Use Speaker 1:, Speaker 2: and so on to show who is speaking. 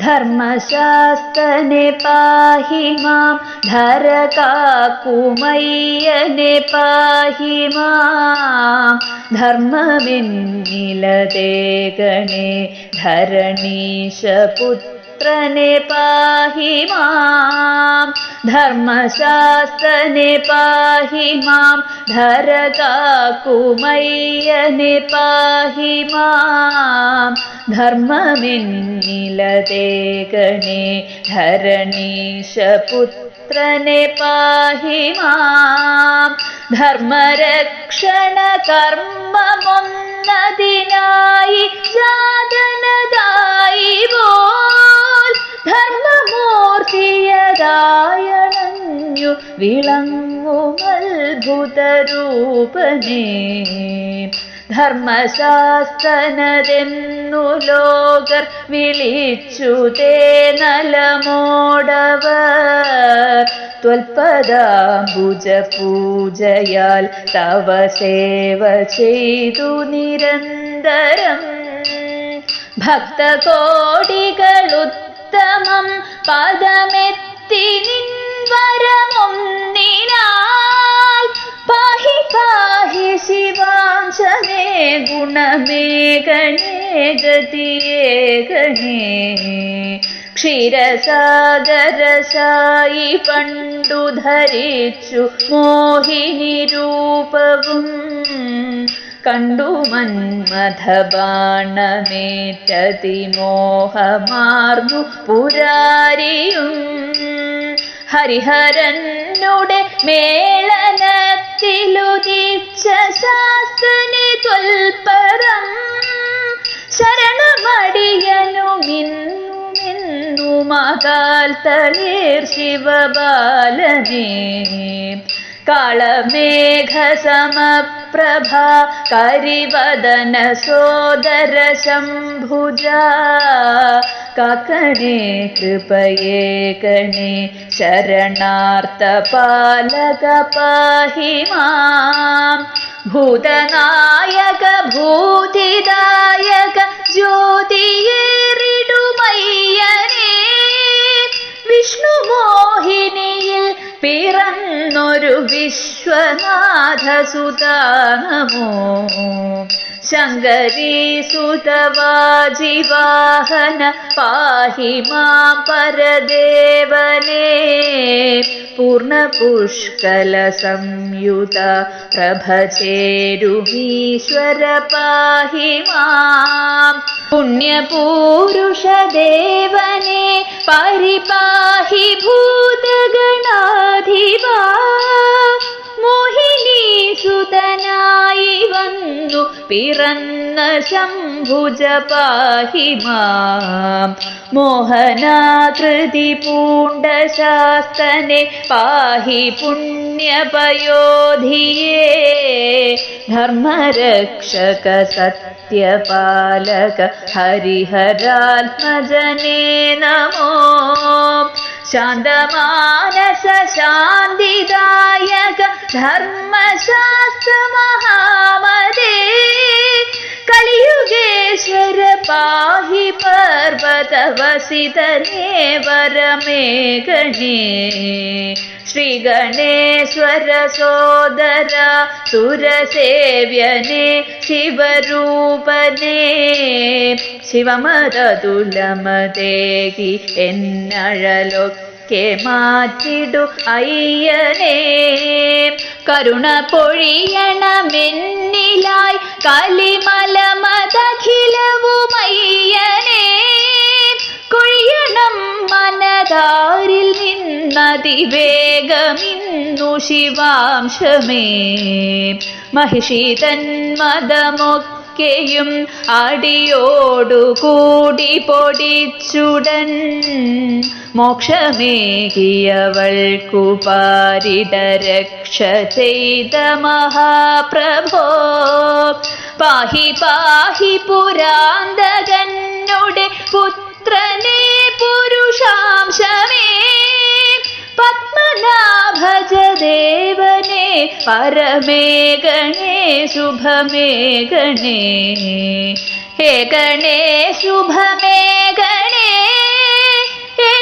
Speaker 1: धर्मशास्तने पाहि मां धरकाकुमय्यने पाहि मां धर्मविन्निलदे गणे धरणीशपुत्रने पाहि मां धर्मशास्तने पाहि मां धरकाकुमय्यने पाहि मां धर्मविन्निलदे गणे धरणीशपुत्रने पाहि मां धर्मरक्षणकर्ममोन्नदिनायि साधनदायि बोल ധർമ്മമൂർത്തിയതായണഞ്ഞു വിളങ്ങുമത്ഭുതരൂപനേ ധർമ്മശാസ്തനതെന്നു ലോകർ വിളിച്ചു തേ നലമോടവർ. ത്വൽപദാംബുജ പൂജയാൽ തവ സേവ ചെയ്തു നിരന്തരം. ഭക്തകോടികളുത്തമം ഗുണമേ ഗണേ ഗതിയേ ഗണേ ക്ഷീരസാഗരശായി പണ്ടു ധരിച്ചു മോഹിനി രൂപവും കണ്ടു മന്മഥബാണമേറ്റതിമോഹമാർന്നു പുരാരിയും. ഹരിഹരനുടെ മേളനത്തിലുദിച്ച ശാസ്ത്രനി काल् तने शिव कालमेघ समप्रभा करिवदन सोदर शम्भुजा ककणि कृपये कणे शरणार्थपालक पाहि मा भूतनायक भूतिदायक ज्योतियेरिडुमयि വിഷ്ണുമോഹിനിയിൽ പിറന്നൊരു വിശ്വനാഥസുതാനമോ शङ्करीसुतवाजिवाहन पाहि मां परदेवने। पूर्णपुष्कलसंयुता प्रभचेरुमीश्वर पाहि मा। पुण्यपूरुषदेवने परिपाहि भूत पिरन्न शम्भुज पाहि मां मोहनाकृतिपूण्डशास्तने पाहि पुण्यपयोधिये। धर्मरक्षक सत्यपालक हरिहरात्मजने नमो। न्दमानस शान्तिदायक धर्मशास्त्रमहामदे कलियुगेश्वर पाहि पर्वतवसितने वरमे गणे श्रीगणेश्वर सोदर सुरसेव्यने शिवरूपने शिवमततुलमते किळलो കെ മാറ്റിടു അയ്യനേ. കരുണ പൊഴിയണമെന്നിലായി കലിമല മതഖിലവുമയ്യനേ കൊഴിയണം മനതാരിൽ നിന്നതിവേഗമിന്നു ശിവാംശമേ. മഹിഷി തന്മതമൊക്കെ മതമൊക്കെയും അടിയോടുകൂടി പൊടിച്ചുടൻ മോക്ഷമേകിയവൾക്കു പാരിട രക്ഷ ചെയ്ത മഹാപ്രഭോ. പാഹി പാഹി പുരാന്തകന്നുടെ പുത്രനെ പുരുഷാംശമേ. പത്മനാഭജ ദേവനെ പരമേ ഗണേ ശുഭമേ ഗണേ. ഹേ ഗണേ ശുഭമേ ഗണേ. ഹേ